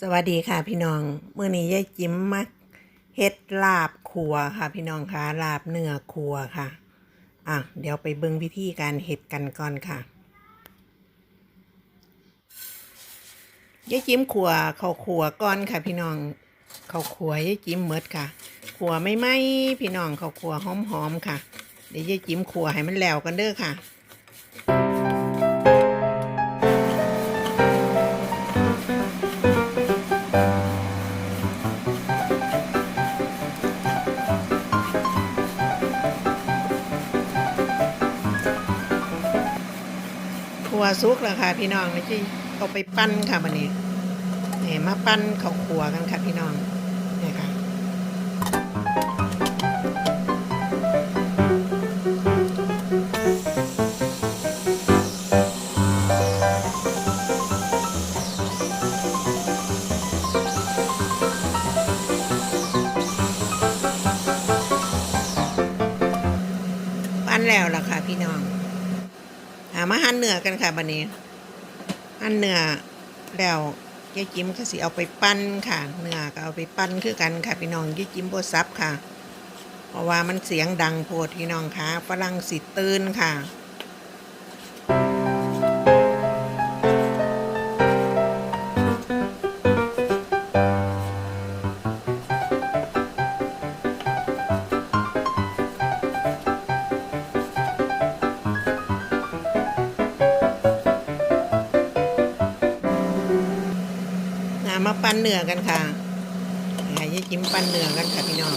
สวัสดีค่ะพี่น้องมื้อนี้ยายจิ้มมาเฮ็ดลาบขัวค่ะ พี่น้องคะลาบเนื้อขัวค่ะ อะ เดี๋ยวไปเบิ่งวิธีการเฮ็ดกันก่อนค่ะยายจิ้มขัวเขาขัวก่อนค่ะ พี่น้องเขาขัวยายจิ้มเมดค่ะ ขัวไม่ไหมพี่น้องเขาขัวหอมๆค่ะ เดี๋ยวยายจิ้มขัวให้มันแล้วกันเด้อค่ะ วสุกแล้วค่ะ พี่น้องนี่ที่เอาไปปั้นค่ะวันนี้เนี่มาปั้นข้าวขัวกันค่ะพี่น้องนี่ค่ะปั้นแล้วล่ะค่ะพี่น้องามาหั่นเนื้อกันค่ะบันนี้หั่นเนื้อแล้วยายจิ้มก็สิเอาไปปั้นค่ะ เนื้อก็เอาไปปั้นคือกันค่ะพี่น้องยายจิ้มบ่ซับค่ะ เพราะว่ามันเสียงดังโพดพี่น้องค่ะฝรั่งสิตื่นค่ะ มาปั้นเนื้อกันค่ะให้ยายจิ้มปั้นเนื้อกันค่ะพี่น้อง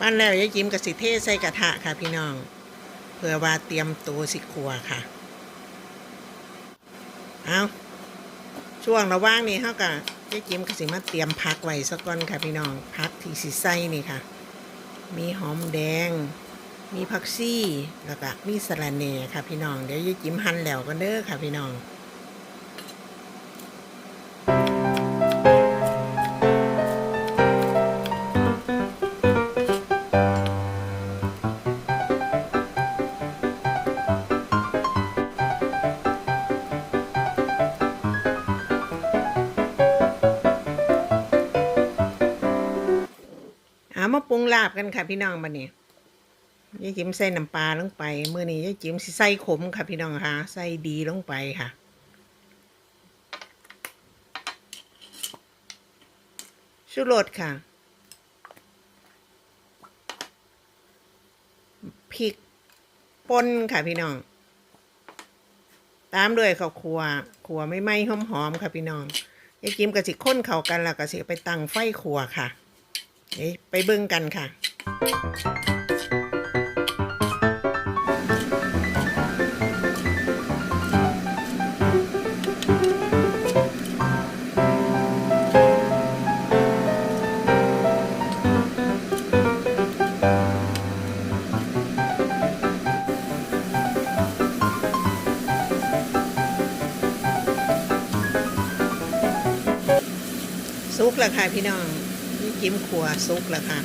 ปั้นแล้วยายจิ้มกับสิเทใส่กระทะค่ะพี่น้อง เพื่อว่าเตรียมตัวสิครัวค่ะ เอาช่วงระว่างนี้เฮาก็ ยายจิ้มก็สิมาเตรียมผักไว้สักก่อนค่ะพี่น้องผักที่สิไส้นี่ค่ะ มีหอมแดง มีผักซี่แล้วก็มีสะระแหน่ค่ะพี่น้องเดี๋ยวยายจิ้มหั่นแล้วกันเด้อค่ะพี่น้อง ลาบกันค่ะพี่น้องบัดนี้ยยายจิ๋มใส่น้ำปลาลงไปเมื่อนี้ยายจิ๋มใส่ขมค่ะพี่น้องค่ะใส่ดีลงไปค่ะชูรสค่ะพริกป่นค่ะพี่น้อง ตามด้วยข้าวคั่วขัวไม่ไหม้หอมๆค่ะพี่น้องยายจิ๋มกับสิข้นเข้ากันแล้วก็สิไปตั้งไฟขัวค่ะ ไปเบิ่งกันค่ะซุกแล้วค่ะพี่น้อง นี่จิ้มขัวซุกแล้วค่ะ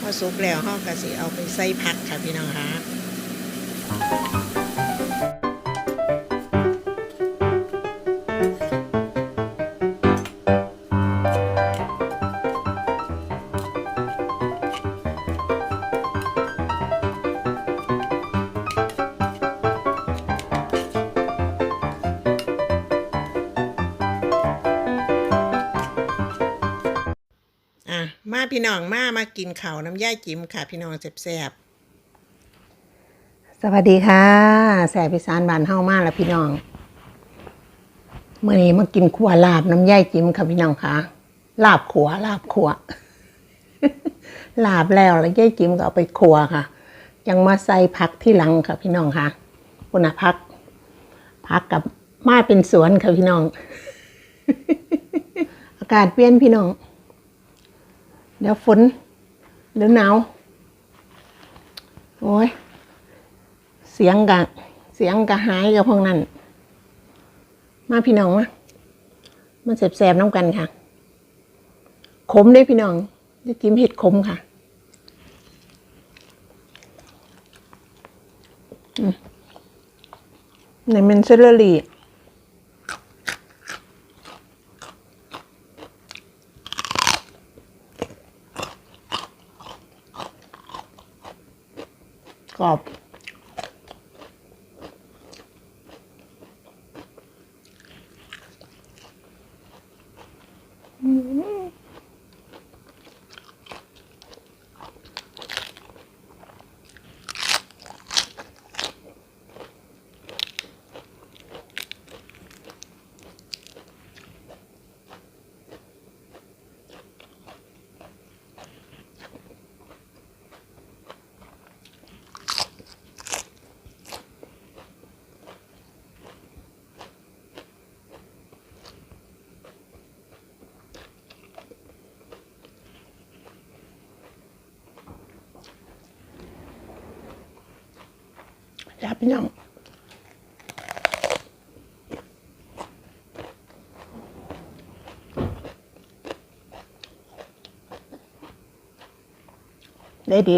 พอซุกแล้วห้องกะสิเอาไปใส่ผักค่ะพี่น้องคะ มาพี่น้องมามากินข้าวน้ำย่ายจิ้มค่ะ พี่น้องแซ่บๆสวัสดีค่ะ แสบพิสานบานเฮามาแล้วพี่น้องเมื่อนี้มากินขัวลาบน้ำย่ายจิ้มค่ะพี่น้องค่ะลาบขัวลาบขัวลาบแล้วแล้วย่ายจิ้มก็เอาไปขัวค่ะ ยังมาใส่ผักที่หลังค่ะ พี่น้องค่ะคุณนะพักพักกับมาเป็นสวนค่ะพี่น้อง อากาศเปลี่ยนพี่น้อง เดี๋ยวฝนเดี๋ยวหนาวโอ้ย เสียงกะเสียงกะหายกับพวกนั้น มาพี่น้องมามาแสบๆน้ำกันค่ะ ขมเด้พี่น้องจะกินเห็ดขมค่ะในเมนเซลลีกร อ บจ้าพี่น้องได้ดี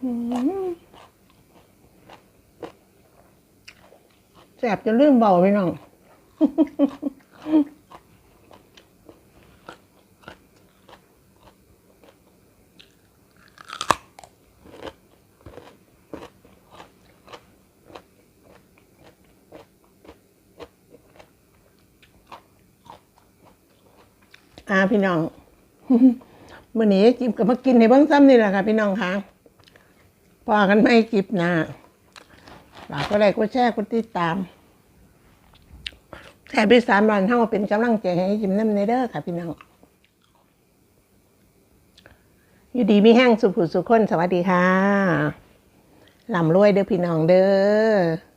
แสบจะลืมเบาพี่น้องอ่าพี่น้องมื่อนี้จิบกับมากินในเบื้องซ้ำนี่แหละค่ะ พี่น้องค่ะ พอกันไม่กิบนะฝากก็ได้ก็แช่ก็ติดตามแค่พี่สามวันเท่าเป็นกำลังใจให้จิมน้ำในเด้อค่ะพี่น้อง อยู่ดีมีแห้งสุขุสุขคนสวัสดีค่ะลำรวยเด้อพี่น้องเด้อ